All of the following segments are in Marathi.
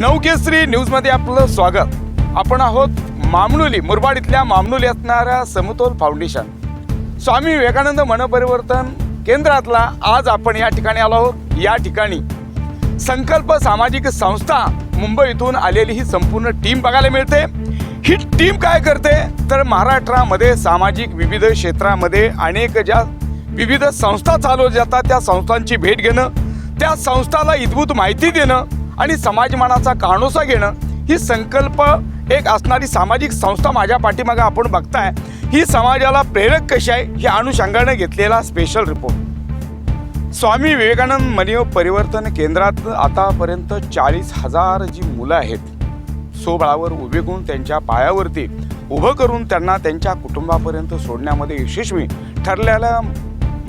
नवकेसरी न्यूजमध्ये आपलं स्वागत. आपण आहोत मामनुली मुरबाड इथल्या मामनुली असणाऱ्या समतोल फाउंडेशन. स्वामी विवेकानंद मनपरिवर्तन केंद्रातला आज आपण या ठिकाणी आलो आहोत. या ठिकाणी संकल्प सामाजिक संस्था मुंबईतून आलेली ही संपूर्ण टीम बघायला मिळते. ही टीम काय करते? तर महाराष्ट्रामध्ये सामाजिक विविध क्षेत्रामध्ये अनेक ज्या विविध संस्था चालवल्या जातात त्या संस्थांची भेट घेणं त्या संस्थाला इद्भूत माहिती देणं आणि समाजमानाचा कानोसा घेणं ही संकल्प एक असणारी सामाजिक संस्था माझ्या पाठीमागे आपण बघताय. ही समाजाला प्रेरक कशी आहे हे अनुषंगाने घेतलेला स्पेशल रिपोर्ट स्वामी विवेकानंद मनीव परिवर्तन केंद्रात आतापर्यंत चाळीस हजार जी मुलं आहेत सोबळावर उभे करून त्यांच्या पायावरती उभं करून त्यांना त्यांच्या कुटुंबापर्यंत सोडण्यामध्ये यशस्वी ठरलेल्या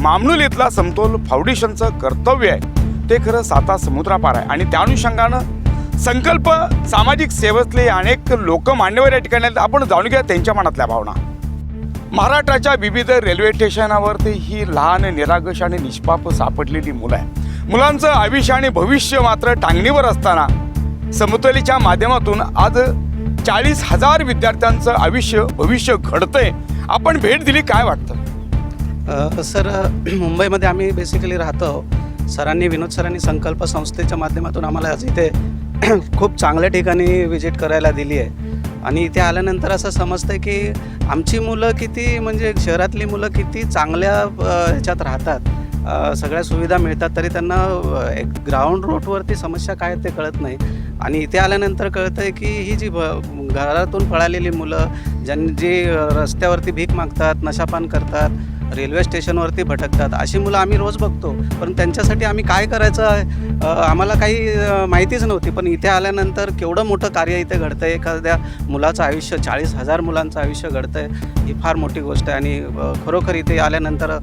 मामनुलीतला समतोल फाउंडेशनचं कर्तव्य आहे. ते खरं साता समुद्रापार आहे. आणि त्या अनुषंगानं संकल्प सामाजिक सेवेतले अनेक लोक मान्यवर या ठिकाणी आहेत. आपण जाणून घ्या त्यांच्या मनातल्या भावना. महाराष्ट्राच्या विविध रेल्वे स्टेशनावरती ही लहान निरागश आणि निष्पाप सापडलेली मुलं आहे मुलांचं आयुष्य आणि भविष्य मात्र टांगणीवर असताना समतोलीच्या माध्यमातून आज चाळीस हजार विद्यार्थ्यांचं आयुष्य भविष्य घडतंय. आपण भेट दिली काय वाटतं? सर मुंबईमध्ये आम्ही बेसिकली राहतो. सरांनी विनोद सरांनी संकल्प संस्थेच्या माध्यमातून आम्हाला आज इथे खूप चांगल्या ठिकाणी व्हिजिट करायला दिली आहे. आणि इथे आल्यानंतर असं समजतं की आमची मुलं किती म्हणजे शहरातली मुलं किती चांगल्या ह्याच्यात राहतात. सगळ्या सुविधा मिळतात तरी त्यांना एक ग्राउंड रोडवरती समस्या काय ते कळत नाही. आणि इथे आल्यानंतर कळतं आहे की ही जी भ घरातून पळालेली मुलं ज्यांनी जी रस्त्यावरती भीक मागतात नशापान करतात रेल्वे स्टेशनवरती भटकतात. अशी मुलं आम्ही रोज बघतो. पण त्यांच्यासाठी आम्ही काय करायचं आहे, आम्हाला काही माहितीच नव्हती. पण इथे आल्यानंतर केवढं मोठं कार्य इथे घडतं आहे एखाद्या मुलाचं आयुष्य चाळीस हजार मुलांचं आयुष्य घडतं आहे ही फार मोठी गोष्ट आहे. आणि खरोखर इथे आल्यानंतर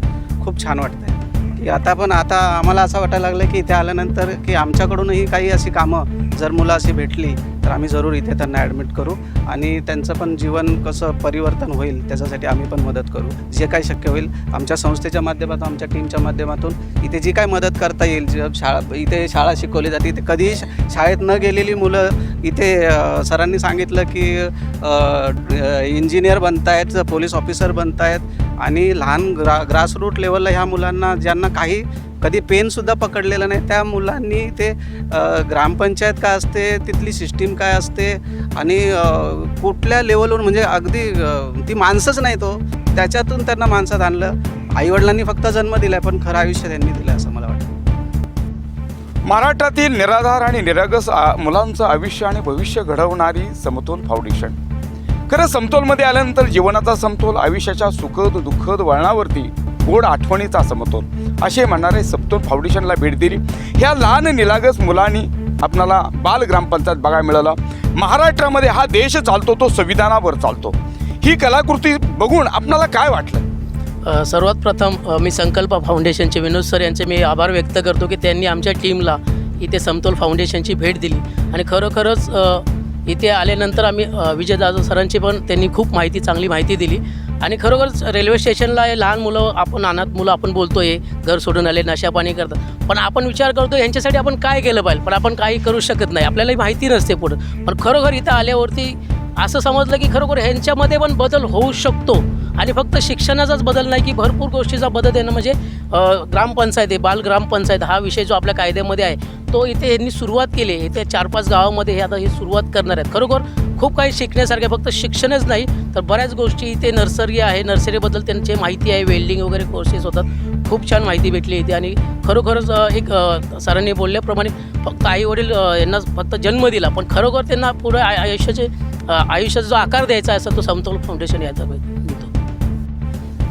खूप छान वाटतं आहे की आता पण आता आम्हाला असं वाटायला लागलं की इथे आल्यानंतर की आमच्याकडूनही काही अशी कामं जर मुलं अशी भेटली तर आम्ही जरूर इथे त्यांना ॲडमिट करू आणि त्यांचं पण जीवन कसं परिवर्तन होईल त्याच्यासाठी आम्ही पण मदत करू. जे काही शक्य होईल आमच्या संस्थेच्या माध्यमातून आमच्या टीमच्या माध्यमातून इथे जी काय मदत करता येईल जे शाळा इथे शाळा शिकवली जाते इथे कधीही शाळेत न गेलेली मुलं इथे सरांनी सांगितलं की इंजिनियर बनत आहेत पोलीस ऑफिसर बनतायत आहेत आणि लहान ग्रा ग्रासरूट लेवलला ह्या मुलांना ज्यांना काही कधी पेनसुद्धा पकडलेलं नाही. त्या मुलांनी ते ग्रामपंचायत काय असते तिथली सिस्टीम काय असते आणि कुठल्या लेवलवर म्हणजे अगदी ती माणसंच नाही तो. त्याच्यातून त्यांना माणसात आणलं. आईवडिलांनी फक्त जन्म दिला पण खरं आयुष्य त्यांनी दिलं असं मला वाटतं. महाराष्ट्रातील निराधार आणि निरागस मुलांचं आयुष्य आणि भविष्य घडवणारी समतोल फाउंडेशन खरं समतोलमध्ये आल्यानंतर जीवनाचा समतोल आयुष्याच्या सुखद दुःखद वळणावरती गोड आठवणीचा समतोल. असे म्हणणारे सप्तोल फाउंडेशनला भेट दिली. ह्या लहान निलागस मुलांनी आपणाला बाल ग्रामपंचायत बघायला मिळालं. महाराष्ट्रामध्ये हा देश चालतो तो संविधानावर चालतो. ही कलाकृती बघून आपणाला काय वाटलं? सर्वात प्रथम मी संकल्प फाउंडेशनचे विनोद सर यांचे मी आभार व्यक्त करतो की त्यांनी आमच्या टीमला इथे समतोल फाउंडेशनची भेट दिली. आणि खरोखरच इथे आल्यानंतर आम्ही विजय जाधव सरांची पण त्यांनी खूप माहिती चांगली माहिती दिली. आणि खरोखरच रेल्वे स्टेशनला हे लहान मुलं आपण अनाथ मुलं आपण बोलतो आहे घर सोडून आले नशापाणी करतात. पण आपण विचार करतो यांच्यासाठी आपण काय केलं पाहिजे? पण आपण काही करू शकत नाही. आपल्यालाही माहिती नसते पुढं. पण खरोखर इथं आल्यावरती असं समजलं की खरोखर ह्यांच्यामध्ये पण बदल होऊ शकतो. आणि फक्त शिक्षणाचाच बदल नाही की भरपूर गोष्टीचा बदल येणं म्हणजे ग्रामपंचायत आहे बाल ग्रामपंचायत हा विषय जो आपल्या कायद्यामध्ये आहे तो इथे यांनी सुरुवात केली आहे. इथे चार पाच गावामध्ये हे आता ही सुरुवात करणार आहेत. खरोखर खूप काही शिकण्यासारखे फक्त शिक्षणच नाही तर बऱ्याच गोष्टी इथे नर्सरी आहे. नर्सरीबद्दल त्यांची माहिती आहे. वेल्डिंग वगैरे कोर्सेस होतात. खूप छान माहिती भेटली इथे आणि खरोखरच एक सरांनी बोलल्याप्रमाणे फक्त आई वडील यांना फक्त जन्म दिला. पण खरोखर त्यांना पुढे आय- आयुष्याचे आयुष्याचा जो आकार द्यायचा आहे असा तो समतोल फाउंडेशन याचा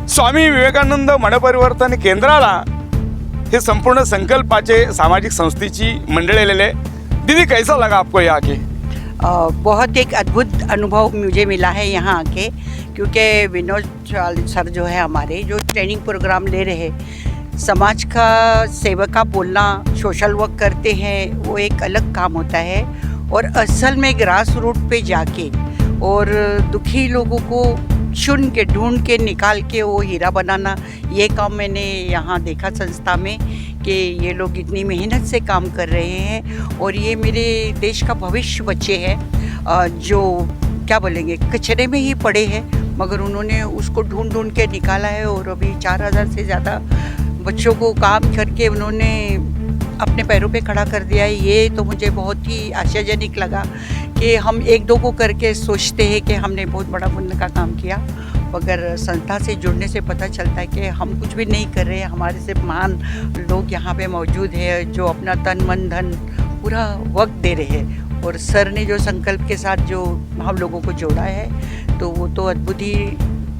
स्वामी विवेकानंद मनपरिवर्तन केंद्राला हे संपूर्ण संकल्पाचे सामाजिक संस्थेची आलेले आहे दीदी, कैसा लगा आपको ये आके बहुत एक अद्भुत अनुभव मुझे मिला है यहाँ आके, क्योंकि विनोद सर जो है हमारे, जो ट्रेनिंग प्रोग्राम ले रहे, समाज का सेवा का बोलना सोशल वर्क करते हैं, वो एक अलग काम होता है। और असल में ग्रास रूट पे जाके और दुखी लोगों को चुन के, ढूंढ के, निकाल के वो हीरा बनाना। ये काम मैंने यहाँ देखा संस्था में कि ये लोग इतनी मेहनत से काम कर रहे हैं और ये मेरे देश का भविष्य बच्चे हैं। जो, क्या बोलेंगे, कचरे में ही पड़े हैं, मगर उन्होंने उसको ढूंढ ढूंढ के निकाला है और अभी चार हज़ार से ज़्यादा बच्चों को काम करके उन्होंने अपने पैरों पे खड़ा कर दिया है। ये तो मुझे बहुत ही आश्चर्यजनक लगा कि हम एक दो को करके सोचते हैं कि हमने बहुत बड़ा पुण्य का काम किया, मगर संस्था से जुड़ने से पता चलता है कि हम कुछ भी नहीं कर रहे, हमारे से महान लोग यहाँ पे मौजूद है जो अपना तन, मन, धन पूरा वक्त दे रहे हैं। और सर ने जो संकल्प के साथ जो हम लोगों को जोड़ा है तो वो तो अद्भुत ही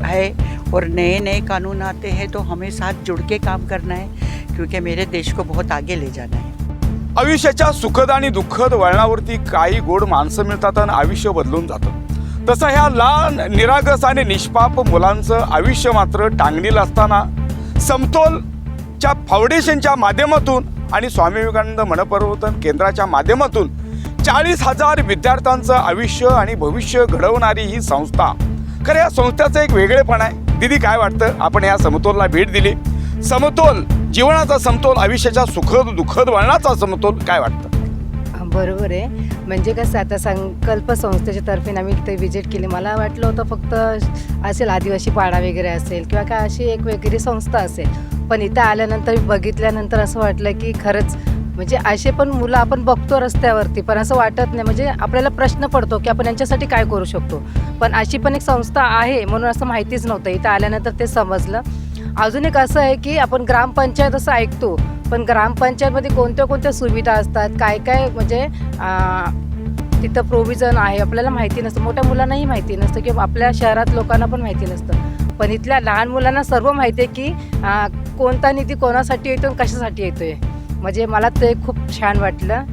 है। और नए नए कानून आते हैं तो हमें साथ जुड़ के काम करना है, क्योंकि मेरे देश को बहुत आगे ले जाना है। आयुष्याच्या सुखद आणि दुःखद वळणावरती काही गोड माणसं मिळतात आणि आयुष्य बदलून जातं. तसं ह्या लहान निरागस आणि निष्पाप मुलांचं आयुष्य मात्र टांगणीला असताना समतोलच्या फाउंडेशनच्या माध्यमातून आणि स्वामी विवेकानंद मनपरिवर्तन केंद्राच्या माध्यमातून चाळीस हजार विद्यार्थ्यांचं आयुष्य आणि भविष्य घडवणारी ही संस्था. खरं या संस्थेचं एक वेगळेपण आहे. दिदी काय वाटतं? आपण या समतोलला भेट दिली. समतोल. जीवनाचा समतोल आयुष्याच्या सुखद दुःखद वळणाचा समतोल काय वाटतं? बरोबर आहे. म्हणजे कसं आता संकल्प संस्थेच्या तर्फे आम्ही इथे विजिट केली. मला वाटलं होतं फक्त असेल आदिवासी पाडा वगैरे असेल किंवा काय अशी एक वेगळी संस्था असेल. पण इथं आल्यानंतर बघितल्यानंतर असं वाटलं की खरंच म्हणजे असे पण मुलं आपण बघतो रस्त्यावरती पण असं वाटत नाही. म्हणजे आपल्याला प्रश्न पडतो की आपण यांच्यासाठी काय करू शकतो. पण अशी पण एक संस्था आहे म्हणून असं माहितीच नव्हतं. इथं आल्यानंतर ते समजलं. अजून एक असं आहे की आपण ग्रामपंचायत असं ऐकतो पण ग्रामपंचायतमध्ये कोणत्या कोणत्या सुविधा असतात काय काय म्हणजे तिथं प्रोव्हिजन आहे आपल्याला माहिती नसतं. मोठ्या मुलांनाही माहिती नसतं किंवा आपल्या शहरात लोकांना पण माहिती नसतं. पण इथल्या लहान मुलांना सर्व माहिती आहे की कोणता निधी कोणासाठी येतो आणि कशासाठी येतोय. म्हणजे मला ते खूप छान वाटलं.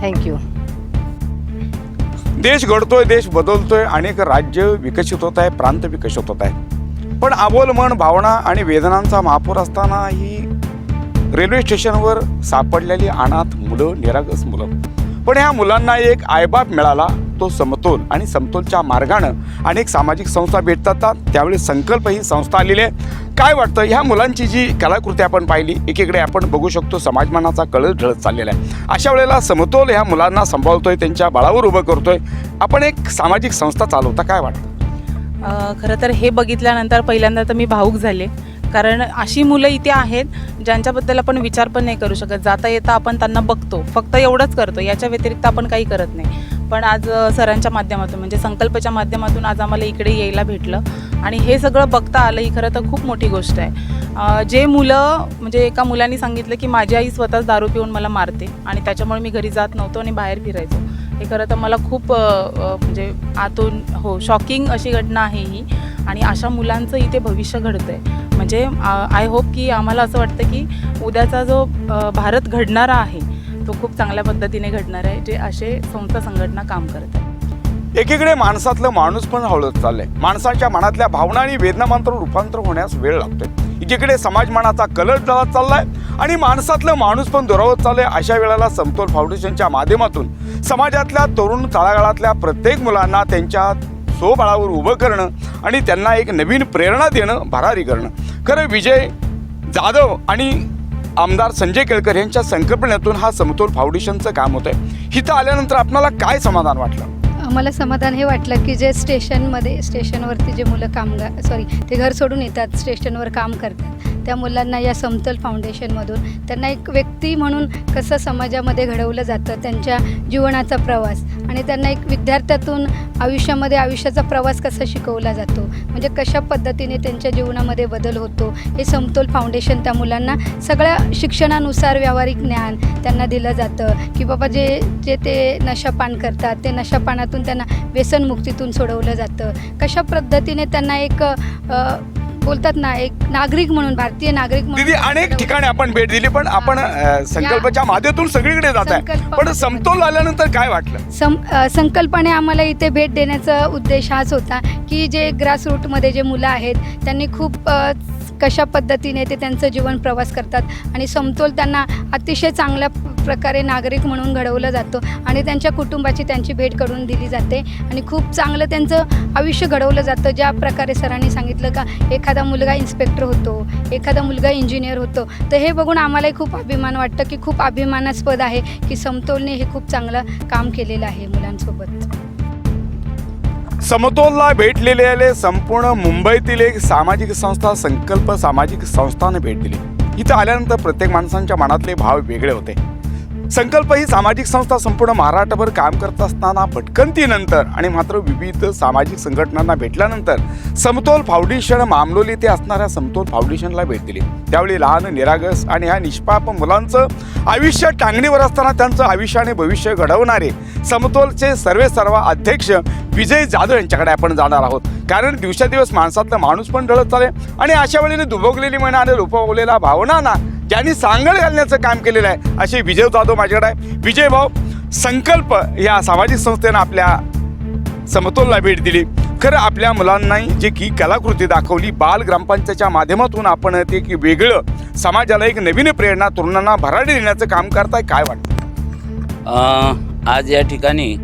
थँक्यू देश घडतोय देश बदलतोय अनेक राज्य विकसित होत आहे प्रांत विकसित होत आहे पण अबोल मन भावना आणि वेदनांचा महापूर असताना ही रेल्वे स्टेशनवर सापडलेली अनाथ मुलं निरागस मुलं. पण ह्या मुलांना एक आयबाप मिळाला तो समतोल आणि समतोलच्या मार्गानं अनेक सामाजिक संस्था भेटतात. त्यावेळी संकल्प ही संस्था आलेली आहे. काय वाटतं ह्या मुलांची जी कलाकृती आपण पाहिली एकीकडे आपण बघू शकतो समाजमानाचा कळस ढळत चाललेला आहे. अशा वेळेला समतोल ह्या मुलांना सांभाळतोय त्यांच्या बळावर उभं करतोय. आपण एक सामाजिक संस्था चालवता काय वाटतं? खरं तर हे बघितल्यानंतर पहिल्यांदा तर मी भाऊक झाले. कारण अशी मुलं इथे आहेत ज्यांच्याबद्दल आपण विचार पण नाही करू शकत. जाता येता आपण त्यांना बघतो. फक्त एवढंच करतो. याच्या व्यतिरिक्त आपण काही करत नाही. पण आज सरांच्या माध्यमातून म्हणजे संकल्पच्या माध्यमातून आज आम्हाला इकडे यायला भेटलं. आणि हे सगळं बघता आलं ही खरं तर खूप मोठी गोष्ट आहे. जे मुलं म्हणजे एका मुलांनी सांगितलं की माझी आई स्वतःच दारू पिऊन मला मारते. आणि त्याच्यामुळे मी घरी जात नव्हतो आणि बाहेर फिरायचो. हे खरं तर मला खूप म्हणजे आतून हो शॉकिंग अशी घटना आहे ही. आणि अशा मुलांचं इथे भविष्य घडतं आहे म्हणजे आय होप की आम्हाला असं वाटतं की उद्याचा जो भारत घडणारा आहे तो खूप चांगल्या पद्धतीने घडणार आहे जे असे संस्था संघटना काम करत आहे एकीकडे माणसातलं माणूस पण हळद चाललंय. माणसाच्या मनातल्या भावना आणि वेदना मात्र रूपांतर होण्यास वेळ लागतोय. एकीकडे समाजमानाचा कलर जळत चाललाय आणि माणसातलं माणूस पण दुरावत चाललंय अशा वेळेला समतोल फाउंडेशनच्या माध्यमातून. समाजातल्या तरुण तळागाळातल्या प्रत्येक मुलांना त्यांच्या स्वबळावर उभं करणं आणि त्यांना एक नवीन प्रेरणा देणं भरारी करणं. खरं विजय जाधव आणि आमदार संजय केळकर यांच्या संकल्पनेतून हा समतोल फाउंडेशनचं काम होतं आहे इथं आल्यानंतर आपणाला काय समाधान वाटलं? आम्हाला समाधान हे वाटलं की जे स्टेशनमध्ये स्टेशनवरती जे मुलं कामगार सॉरी ते घर सोडून येतात स्टेशनवर काम करतात. त्या मुलांना या समतोल फाउंडेशनमधून त्यांना एक व्यक्ती म्हणून कसं समाजामध्ये घडवलं जातं त्यांच्या जीवनाचा प्रवास आणि त्यांना एक विद्यार्थ्यातून आयुष्यामध्ये आयुष्याचा प्रवास कसा शिकवला जातो म्हणजे कशा पद्धतीने त्यांच्या जीवनामध्ये बदल होतो हे समतोल फाउंडेशन त्या मुलांना सगळ्या शिक्षणानुसार व्यावहारिक ज्ञान त्यांना दिलं जातं की बाबा जे जे ते नशापान करतात ते नशापानातून त्यांना व्यसनमुक्तीतून सोडवलं जातं. कशा पद्धतीने त्यांना एक बोलतात ना एक नागरिक म्हणून भारतीय नागरिक म्हणून. दीदी अनेक ठिकाणी आपण भेट दिली पण आपण अ, संकल्पाच्या माध्यमातून सगळीकडे जात आहे. संकल्प- पण समतोल आल्यानंतर काय वाटलं? सं अ, संकल्पने आम्हाला इथे भेट देण्याचा उद्देश हाच होता की जे ग्रासरूटमध्ये जे मुलं आहेत त्यांनी खूप अ, कशा पद्धतीने ते त्यांचं जीवन प्रवास करतात आणि समतोल त्यांना अतिशय चांगल्या प्रकारे नागरिक म्हणून घडवलं जातं आणि त्यांच्या कुटुंबाची त्यांची भेट करून दिली जाते. आणि खूप चांगलं त्यांचं आयुष्य घडवलं जातं. ज्या प्रकारे सरांनी सांगितलं का एखादा मुलगा इन्स्पेक्टर होतो एखादा मुलगा इंजिनियर होतो. तर हे बघून आम्हालाही खूप अभिमान वाटतं की खूप अभिमानास्पद आहे की समतोलने हे खूप चांगलं काम केलेलं आहे मुलांसोबत. समतोलला भेटलेले संपूर्ण मुंबईतील एक सामाजिक संस्था संकल्प सामाजिक संस्थाने भेट दिली. इथं आल्यानंतर प्रत्येक माणसांच्या मनातले भाव वेगळे होते. संकल्प ही सामाजिक संस्था संपूर्ण महाराष्ट्रभर काम करत असताना भटकंतीनंतर आणि मात्र विविध सामाजिक संघटनांना भेटल्यानंतर समतोल फाउंडेशन मामलोली ते असणाऱ्या समतोल फाउंडेशनला भेट दिली. त्यावेळी लहान निरागस आणि ह्या निष्पाप मुलांचं आयुष्य टांगणीवर असताना त्यांचं आयुष्य आणि भविष्य घडवणारे समतोलचे सर्वे सर्व अध्यक्ष विजय जाधव यांच्याकडे आपण जाणार आहोत. कारण दिवसादिवस माणसातलं माणूस पण ढळत चाले आणि अशा वेळेने दुभोगलेली म्हणा आणि रुपवलेल्या भावनांना ज्यांनी सांगड घालण्याचं काम केलेलं आहे असे विजय जाधव माझ्याकडे आहे. विजय भाऊ संकल्प या सामाजिक संस्थेनं आपल्या समतोलला भेट दिली. खरं आपल्या मुलांनाही जे की कलाकृती दाखवली बाल ग्रामपंचायतच्या माध्यमातून आपण ते की वेगळं समाजाला एक नवीन प्रेरणा तरुणांना भराडी देण्याचं काम करताय काय वाटतं? आज या ठिकाणी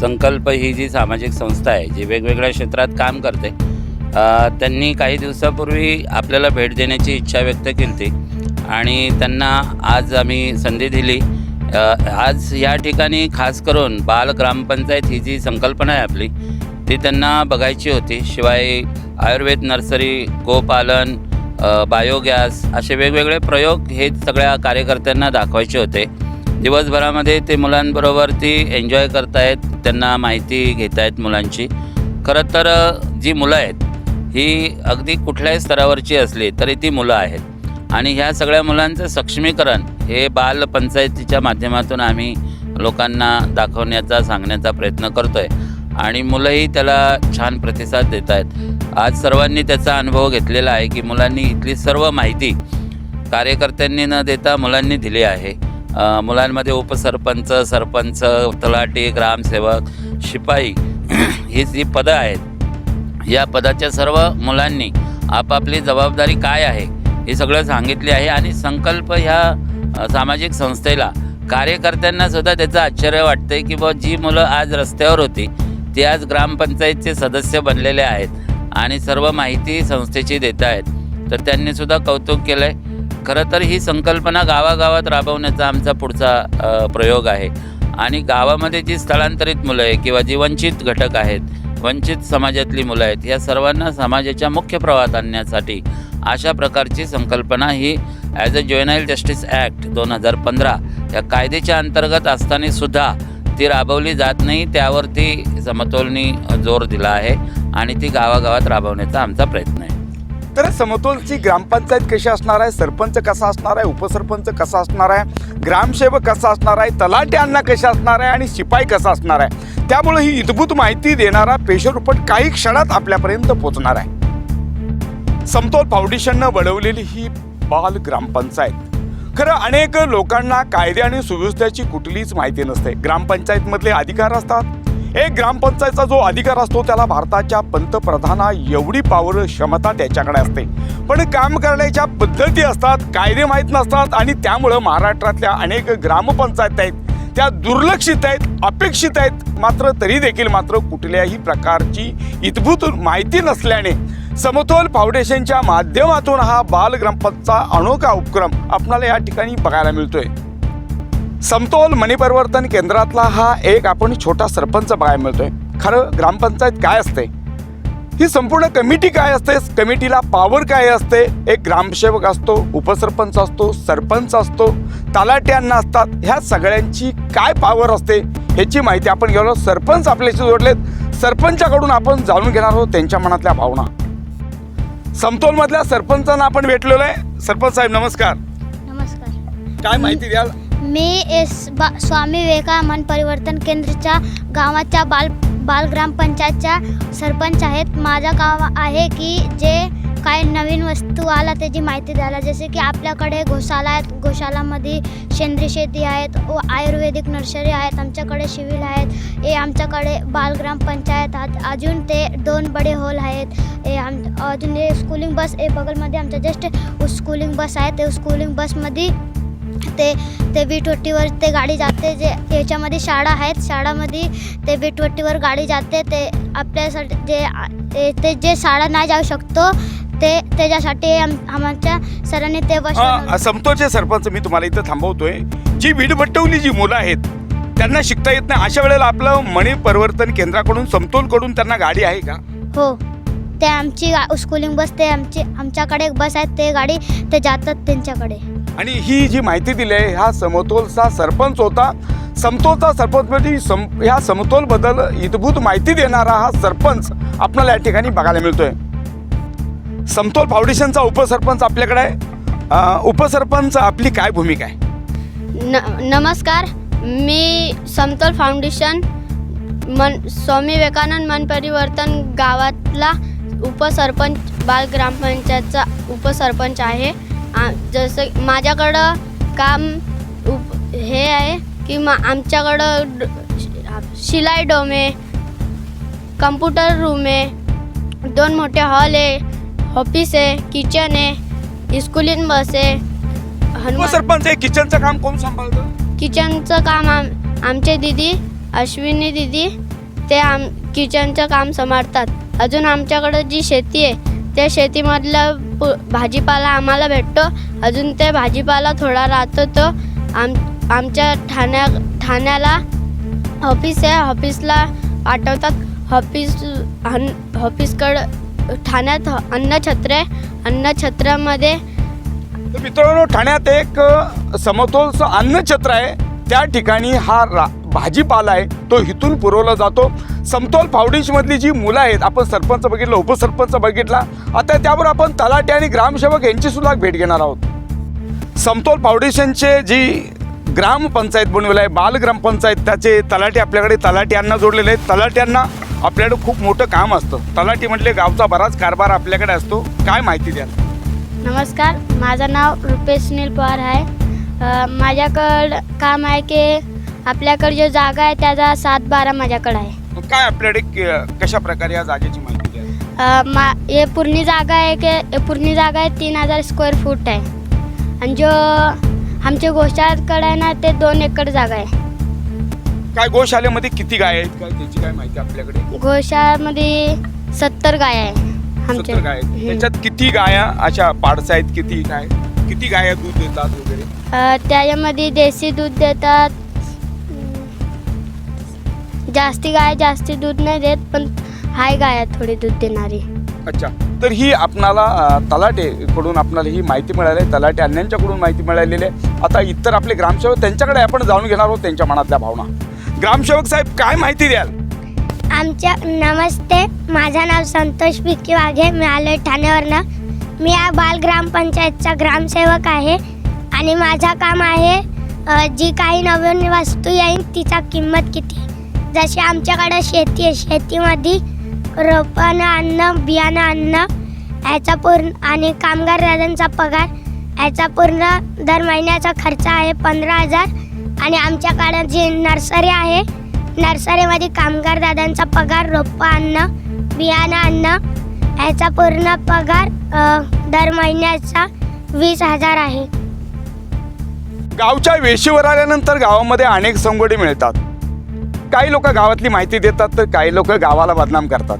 संकल्प ही जी सामाजिक संस्था आहे जी वेगवेगळ्या क्षेत्रात काम करते त्यांनी काही दिवसापूर्वी आपल्याला भेट देण्याची इच्छा व्यक्त केली होती आणि त्यांना आज आम्ही संधी दिली. आज या ठिकाणी खास करून बाल ग्रामपंचायत ही जी संकल्पना आहे आपली ती त्यांना बघायची होती. शिवाय आयुर्वेद नर्सरी गोपालन बायोगॅस असे वेगवेगळे प्रयोग हे सगळ्या कार्यकर्त्यांना दाखवायचे होते. दिवसभरामध्ये ते मुलांबरोबर ती एन्जॉय करतायत त्यांना माहिती घेत आहेत मुलांची. खरं तर जी मुलं आहेत ही अगदी कुठल्याही स्तरावरची असली तरी ती मुलं आहेत. आणि ह्या सगळ्या मुलांचं सक्षमीकरण हे बाल पंचायतीच्या माध्यमातून आम्ही लोकांना दाखवण्याचा सांगण्याचा प्रयत्न करतो आहे आणि मुलंही त्याला छान प्रतिसाद देत आहेत. आज सर्वांनी त्याचा अनुभव घेतलेला आहे की मुलांनी इथली सर्व माहिती कार्यकर्त्यांनी न देता मुलांनी दिली आहे. मुलांमध्ये उपसरपंच सरपंच तलाठी ग्रामसेवक शिपाई ही जी पदं आहेत या पदाच्या सर्व मुलांनी आपापली जबाबदारी काय आहे हे सगळं सांगितले आहे आणि संकल्प ह्या सामाजिक संस्थेला कार्यकर्त्यांना सुद्धा त्याचं आश्चर्य वाटतंय की बुवा जी मुलं आज रस्त्यावर होती ती आज ग्रामपंचायतचे सदस्य बनलेले आहेत आणि सर्व माहिती संस्थेची देत आहेत. तर त्यांनी सुद्धा कौतुक केलं आहे खरं तर ही संकल्पना गावागावात राबवण्याचा आमचा पुढचा प्रयोग आहे. आणि गावामध्ये जी स्थलांतरित मुलं आहे किंवा जी वंचित घटक आहेत वंचित समाजातली मुलं आहेत. या सर्वांना समाजाच्या मुख्य प्रवाहात आणण्यासाठी अशा प्रकारची संकल्पना ही as a juvenile justice act दोन हजार पंधरा या कायद्याच्या अंतर्गत असताना सुद्धा ती राबवली जात नाही. त्यावरती समतोलनी जोर दिला आहे आणि ती गावागावात राबवण्याचा आमचा प्रयत्न आहे. तर समतोलची ग्रामपंचायत कशी असणार आहे? सरपंच कसा असणार आहे? उपसरपंच कसा असणार आहे? ग्रामसेवक कसा असणार आहे? तलाठी अण्णा कशा असणार आहे? आणि शिपाई कसा असणार आहे? त्यामुळे ही इतभूत माहिती देणारा पेशरुपट काही क्षणात आपल्यापर्यंत पोहोचणार आहे. समतोल फाउंडेशननं बनवलेली ही बाल ग्रामपंचायत. खरं अनेक लोकांना कायदे आणि सुव्यवस्थेची कुठलीच माहिती नसते. ग्रामपंचायतमधले अधिकार असतात. एक ग्रामपंचायतचा जो अधिकार असतो त्याला भारताच्या पंतप्रधाना एवढी पावर क्षमता त्याच्याकडे असते. पण काम करण्याच्या पद्धती असतात कायदे माहीत नसतात आणि त्यामुळं महाराष्ट्रातल्या अनेक ग्रामपंचायत आहेत. त्या दुर्लक्षित आहेत अपेक्षित आहेत. मात्र तरी देखील मात्र कुठल्याही प्रकारची इतभूत माहिती नसल्याने समतोल फाउंडेशनच्या माध्यमातून हा बाल अनोखा उपक्रम आपणाला या ठिकाणी बघायला मिळतोय. समतोल मणिपरिवर्तन केंद्रातला हा एक आपण छोटा सरपंच बघायला मिळतोय. खरं ग्रामपंचायत काय असते? ही संपूर्ण कमिटी काय असते? कमिटीला पॉवर काय असते? एक ग्रामसेवक असतो उपसरपंच असतो सरपंच असतो तलाट्यांना असतात. ह्या सगळ्यांची काय पॉवर असते? ह्याची माहिती आपण घेऊन सरपंच आपल्याशी जोडलेत. सरपंचाकडून आपण जाणून घेणार आहोत त्यांच्या मनातल्या भावना. समतोलमधल्या सरपंचांना आपण भेटलेलो आहे. सरपंच साहेब नमस्कार. नमस्कार. काय माहिती द्याल? मी एस बा स्वामी विवेकानंद परिवर्तन केंद्रच्या गावाच्या बाल बाल ग्रामपंचायतच्या सरपंच आहेत. माझं गाव आहे की जे काही नवीन वस्तू आला त्याची माहिती द्यायला. जसे की आपल्याकडे गोशाला आहेत गोशालामध्ये सेंद्रिय शेती आहेत व आयुर्वेदिक नर्सरी आहेत आमच्याकडे शिविल आहेत हे आमच्याकडे बालग्राम पंचायत आहेत. अजून ते दोन बडे हॉल आहेत. हे आम अजून हे स्कूलिंग बस हे बगलमध्ये आमच्या जस्ट स्कूलिंग बस आहे. ते स्कूलिंग बसमध्ये ते ते वीटवट्टीवर ते गाडी जाते जे याच्यामध्ये शाळा आहेत शाळामध्ये ते वीटवट्टीवर गाडी जाते ते आपल्यासाठी जे ते- ते जे शाळा नाही जाऊ शकतो ते त्याच्यासाठी आम आमच्या सरांनी ते समतोलचे सरपंच मी तुम्हाला इथं थांबवतोय. जी वीडभट्टवली जी मुलं आहेत त्यांना शिकता येत नाही. अशा वेळेला आपलं मणी परिवर्तन केंद्राकडून समतोलकडून त्यांना गाडी आहे का? हो. ते आमची स्कूलिंग बस ते आमची आमच्याकडे एक बस आहे ते गाडी ते जातात त्यांच्याकडे. आणि ही जी माहिती दिली आहे हा समतोलचा सरपंच होता. समतोलचा सरपंच म्हणजे सम ह्या समतोलबद्दल इतभूत माहिती देणारा हा सरपंच आपल्याला या ठिकाणी बघायला मिळतोय. समतोल फाउंडेशनचा उपसरपंच आपल्याकडे आहे. उपसरपंच आपली काय भूमिका आहे? न नमस्कार. मी समतोल फाउंडेशन मन स्वामी विवेकानंद मन परिवर्तन गावातला उपसरपंच बाल ग्रामपंचायतचा उपसरपंच आहे. आ, जसं माझ्याकडं काम उप हे आहे की मा आमच्याकडं शिलाई डोम आहे कम्प्युटर रूम आहे दोन मोठे हॉल आहे ऑफिस आहे किचन आहे स्कूलिंग बस आहे हनुमान हे किचनचं काम कोण सांभाळतं? किचनचं काम आम आमचे दिदी अश्विनी दिदी ते आम किचनचं काम सांभाळतात. अजून आमच्याकडं जी शेती आहे त्या शेतीमधलं पु भाजीपाला आम्हाला भेटतो. अजून ते भाजीपाला थोडा राहतो तो. आम आमच्या ठाण्या ठाण्याला ऑफिस आहे. ऑफिसला पाठवतात. ऑफिस अन ऑफिसकडं ठाण्यात अन्नछत्र. आहे अन्नछत्रामध्ये मित्रांनो ठाण्यात एक समतोलचं अन्नछत्र आहे. त्या ठिकाणी हा रा भाजीपाला आहे. तो इथून पुरवला जातो. समतोल फाउंडेशनमधली जी मुलं आहेत आपण सरपंच बघितलं उपसरपंच बघितला आता त्यावर आपण तलाटे आणि ग्रामसेवक यांची सुद्धा भेट घेणार आहोत. समतोल फाउंडेशनचे जी ग्रामपंचायत बनवलं आहे बाल ग्रामपंचायत त्याचे तलाटे आपल्याकडे तलाट्यांना जोडलेले आहेत. तलाट्यांना आपल्याकडे खूप मोठं काम असतं. तलाटी म्हटले गावचा बराच कारभार आपल्याकडे असतो. काय माहिती द्याल? नमस्कार माझं नाव रुपेश सुनील पवार आहे. माझ्याकडं काम आहे की आपल्याकडे जो जागा आहे त्याचा सात बारा माझ्याकडं आहे. काय आपल्याकडे कशा प्रकारे या जागेची माहिती अ, मा हे पूर्ण जागा आहे की हे पूर्ण जागा आहे तीन हजार स्क्वेअर फूट आहे. आणि जो आमच्या गोष्टाकडे आहे ना ते दोन एकर जागा आहे. काय गोशालेमध्ये किती गाय आहेत? काय त्याची काय माहिती आपल्याकडे? गोशामध्ये सत्तर गाय आहे आमच्या सत्तर गाय आहेत. त्याच्यात किती गाया अशा पाडसा आहेत? किती काय किती गाया दूध देतात वगैरे? अ, त्याच्यामध्ये देशी दूध देतात जास्ती गाय जास्ती दूध नाही देत पण हाय गाय थोडी दूध देणारी. अच्छा. तर ही आपणाला अ, तलाटेकडून आपणाला ही माहिती मिळाली आहे तलाटे अन्यांच्याकडून माहिती मिळालेली आहे. आता इतर आपले ग्रामसेवक त्यांच्याकडे आपण जाणून घेणार आहोत त्यांच्या मनातल्या भावना. ग्रामसेवक साहेब काय माहिती द्याल? आमच्या नमस्ते. माझं नाव संतोष विकी वाघे मी आलो ठाण्यावरनं. मी या बाल ग्रामपंचायतचा ग्रामसेवक आहे आणि माझं काम आहे जी काही नवीन वस्तू येईल तिचा किंमत किती? जशी आमच्याकडं शेती आहे शेतीमध्ये रोपानं अन्न बियाणं अन्न याचा पूर्ण आणि कामगार दादांचा पगार याचा पूर्ण दर महिन्याचा खर्च आहे पंधरा हजार. आणि आमच्याकडं जी नर्सरी आहे नर्सरीमध्ये कामगार दादांचा पगार रोपं अन्न बियाणं अन्न याचा पूर्ण पगार दर महिन्याचा वीस हजार आहे. गावच्या वेशीवर आल्यानंतर गावामध्ये अनेक संगोडी मिळतात. काही लोक गावातली माहिती देतात तर काही लोक गावाला बदनाम करतात.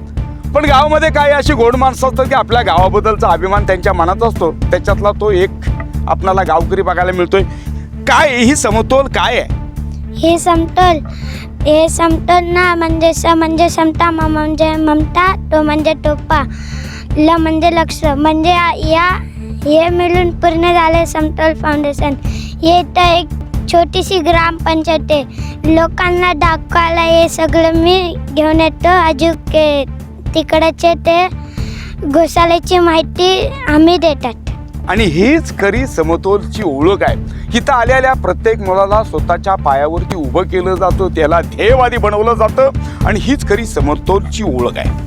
पण गावामध्ये काही अशी गोड माणसं असतात की आपल्या गावाबद्दलचा अभिमान त्यांच्या मनात असतो. त्याच्यातला तो एक आपणाला गावकरी बघायला मिळतोय. काय ही समतोल काय आहे? हे समतोल हे समतोल ना म्हणजे स म्हणजे समता म म्हणजे ममता तो म्हणजे टोपा ल म्हणजे लक्ष. म्हणजे या- या हे मिळून पूर्ण झाले समतोल फाउंडेशन हे तर एक छोटीशी ग्रामपंचायत आहे. लोकांना दाखवायला हे सगळं मी घेऊन येतो. अजून के तिकडचे ते घोसाळ्याची माहिती आम्ही देतात. आणि हीच खरी समतोलची ओळख आहे. इथं आलेल्या प्रत्येक मुलाला स्वतःच्या पायावरती उभं केलं जातं त्याला ध्येयवादी बनवलं जातं आणि हीच खरी समतोलची ओळख आहे.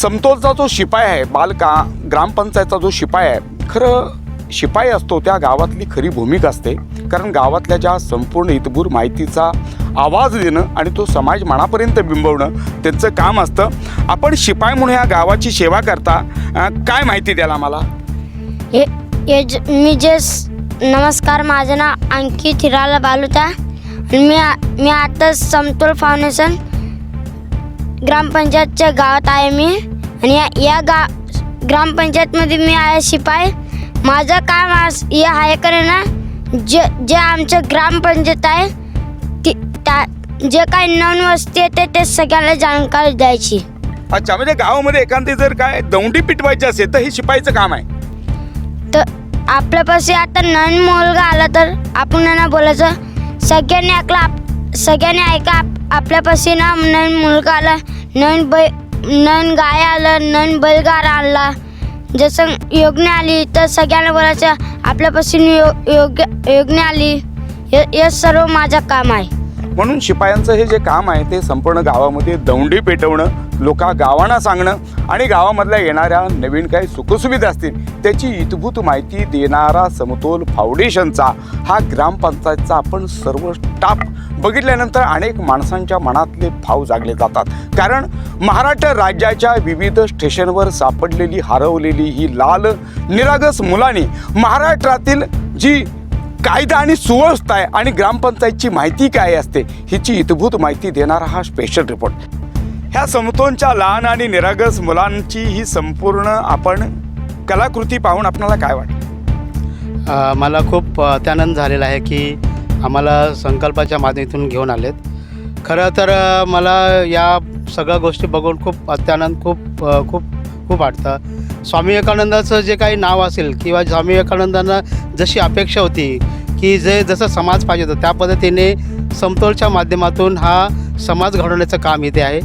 समतोलचा जो शिपाय आहे बालका ग्रामपंचायतचा जो शिपाय आहे खरं शिपाई असतो त्या गावातली खरी भूमिका असते. कारण गावातल्या ज्या संपूर्ण हितभूर माहितीचा आवाज देणं आणि तो समाज मनापर्यंत बिंबवणं त्यांचं काम असतं. आपण शिपाई म्हणून या गावाची सेवा करता काय माहिती द्याल आम्हाला? हे मी जे नमस्कार माझं नाव अंकित हिराला बालुता. मी मी आता समतोल फाउंडेशन ग्रामपंचायतच्या गावात आहे मी. आणि या या गा ग्रामपंचायतमध्ये मी आहे शिपाई. माझं काम आज हे आहे कारण ना जे जे आमचं ग्रामपंचायत आहे ती त्या जे काही नवीन वस्ती येते ते सगळ्यांना जाणकारी द्यायची. अच्छा म्हणजे गावामध्ये एखादी जर काय दौंडी पिटवायची असेल तर हे शिपाईचं काम आहे. तर आपल्यापाशी आता नवीन मुलगा आला तर आपण त्यांना बोलायचं. सगळ्यांनी ऐकला आप सगळ्यांनी ऐका आप आपल्यापाशी ना नवीन मुलगा आला नवीन बै नवीन गाय आलं नवीन बैलगार आणला. जसं योग्य आली तर सगळ्यांना बोलायचं आपल्यापासून यो योग्य योग्य आली. हे हे सर्व माझं काम आहे. म्हणून शिपायांचं हे जे काम आहे ते संपूर्ण गावामध्ये दौंडी पेटवणं लोका गावांना सांगणं आणि गावामधल्या येणाऱ्या नवीन काही सुखसुविधा असतील त्याची इतभूत माहिती देणारा समतोल फाउंडेशनचा हा ग्रामपंचायतचा आपण सर्व स्टाफ बघितल्यानंतर अनेक माणसांच्या मनातले भाव जागले जातात. कारण महाराष्ट्र राज्याच्या विविध स्टेशनवर सापडलेली हरवलेली ही लाल निरागस मुलांनी महाराष्ट्रातील जी कायदा आणि सुव्यवस्था आहे आणि ग्रामपंचायतची माहिती काय असते हिची इतभूत माहिती देणारा हा स्पेशल रिपोर्ट ह्या समतोलच्या लहान आणि निरागस मुलांची ही संपूर्ण आपण कलाकृती पाहून आपल्याला काय वाटतं? मला खूप अत्यानंद झालेला आहे की आम्हाला संकल्पाच्या माध्यमातून घेऊन आलेत. खरं तर मला या सगळ्या गोष्टी बघून खूप अत्यानंद खूप खूप खूप वाटतं. स्वामी विवेकानंदाचं जे काही नाव असेल किंवा स्वामी विवेकानंदांना जशी अपेक्षा होती की जे जसं समाज पाहिजे होतं त्या पद्धतीने समतोलच्या माध्यमातून हा समाज घडवण्याचं काम इथे आहे.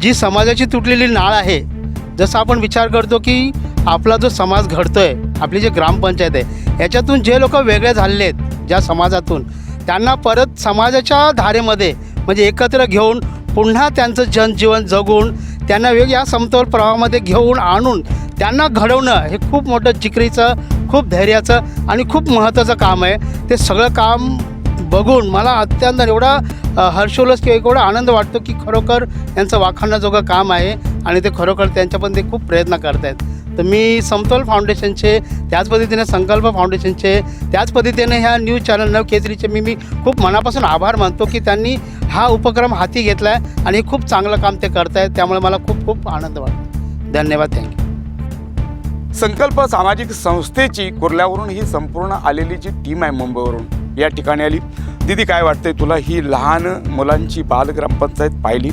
जी समाजाची तुटलेली नाळ आहे जसं आपण विचार करतो की आपला जो समाज घडतो आहे आपली जी ग्रामपंचायत आहे याच्यातून जे लोक वेगळे झालेले आहेत ज्या समाजातून त्यांना परत समाजाच्या धारेमध्ये म्हणजे एकत्र घेऊन पुन्हा त्यांचं जनजीवन जगून त्यांना वेग या समतोल प्रवाहामध्ये घेऊन आणून त्यांना घडवणं हे खूप मोठं जिकरीचं खूप धैर्याचं आणि खूप महत्त्वाचं काम आहे. ते सगळं काम बघून मला अत्यंत एवढा अ, हर्षोल्लास किंवा एवढा आनंद वाटतो की खरोखर यांचं वाखाणण्याजोगं काम आहे आणि ते खरोखर त्यांच्या पण ते खूप प्रयत्न करत आहेत. तर मी समतोल फाउंडेशनचे त्याच पद्धतीने संकल्प फाउंडेशनचे त्याच पद्धतीने ह्या न्यूज चॅनल नव केसरीचे मी मी खूप मनापासून आभार मानतो की त्यांनी हा उपक्रम हाती घेतला आहे आणि खूप चांगलं काम ते करत आहेत त्यामुळे मला खूप खूप आनंद वाटतो. धन्यवाद. थँक्यू. संकल्प सामाजिक संस्थेची कुर्ल्यावरून ही संपूर्ण आलेली जी टीम आहे मुंबईवरून या ठिकाणी आली. दिदी काय वाटतंय तुला? ही लहान मुलांची बाल ग्रामपंचायत पाहिली.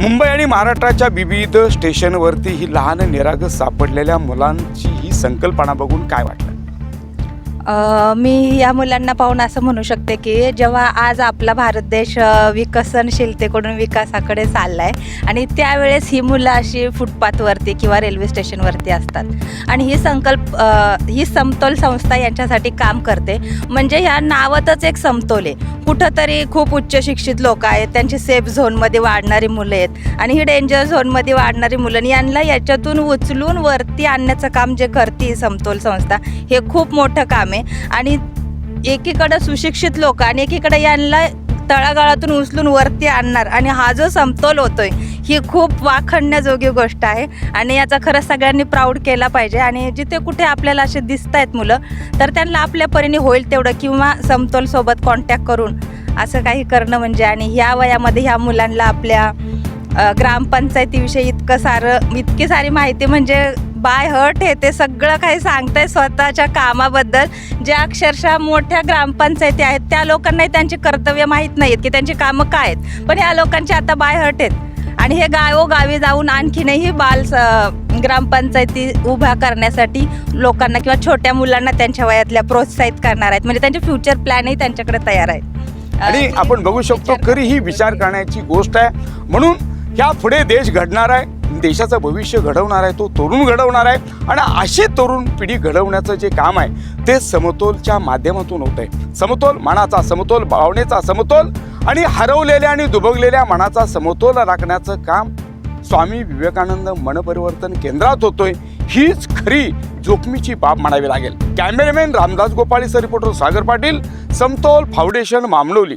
मुंबई आणि महाराष्ट्राच्या विविध स्टेशनवरती ही लहान निरागस सापडलेल्या मुलांची ही संकल्पना बघून काय वाटतं मी या मुलांना पाहून असं म्हणू शकते की जेव्हा आज आपला भारत देश विकसनशीलतेकडून विकासाकडे चालला आहे आणि त्यावेळेस ही मुलं अशी फुटपाथवरती किंवा रेल्वे स्टेशनवरती असतात. आणि ही संकल्प ही समतोल संस्था यांच्यासाठी काम करते. म्हणजे ह्या नावातच एक समतोल आहे. कुठंतरी खूप उच्च शिक्षित लोक आहेत. त्यांची सेफ झोनमध्ये वाढणारी मुलं आहेत. आणि ही डेंजर झोनमध्ये वाढणारी मुलं यांना याच्यातून उचलून वरती आणण्याचं काम जे करते समतोल संस्था हे खूप मोठं काम आहे. आणि एकीकडं सुशिक्षित लोक आणि एकीकडे यांना तळागाळातून उचलून वरती आणणार. आणि हा जो समतोल होतोय ही खूप वाखणण्याजोगी गोष्ट आहे. आणि याचा खरंच सगळ्यांनी प्राऊड केला पाहिजे. आणि जिथे कुठे आपल्याला असे दिसत आहेत मुलं तर त्यांना आपल्या परीने होईल तेवढं किंवा समतोलसोबत कॉन्टॅक्ट करून असं काही करणं म्हणजे. आणि ह्या वयामध्ये ह्या मुलांना आपल्या ग्रामपंचायतीविषयी इतकं सारं इतकी सारी माहिती म्हणजे बाय हर्ट हे ते सगळं काही सांगताय स्वतःच्या कामाबद्दल. ज्या अक्षरशः मोठ्या ग्रामपंचायती आहेत त्या लोकांनाही त्यांची कर्तव्य माहीत नाहीत की त्यांची कामं काय आहेत. पण ह्या लोकांची आता बाय हर्ट आहेत. आणि हे गावोगावी जाऊन आणखीनही बाल ग्रामपंचायती उभ्या करण्यासाठी लोकांना किंवा छोट्या मुलांना त्यांच्या वयातल्या प्रोत्साहित करणार आहेत. म्हणजे त्यांचे फ्युचर प्लॅनही त्यांच्याकडे तयार आहेत. आणि आपण बघू शकतो खरी ही विचार करण्याची गोष्ट आहे. म्हणून ह्या पुढे देश घडणार आहे देशाचं भविष्य घडवणार आहे तो तरुण घडवणार आहे आणि अशी तरुण पिढी घडवण्याचं जे काम आहे ते समतोलच्या माध्यमातून होत आहे समतोल मनाचा समतोल भावनेचा समतोल आणि हरवलेल्या आणि दुबगलेल्या मनाचा समतोल राखण्याचं काम स्वामी विवेकानंद मनपरिवर्तन केंद्रात होतोय. हीच खरी जोखमीची बाब म्हणावी लागेल. Cameraman Ramdas Gopali reporter Sagar Patil Samtol foundation मामलोली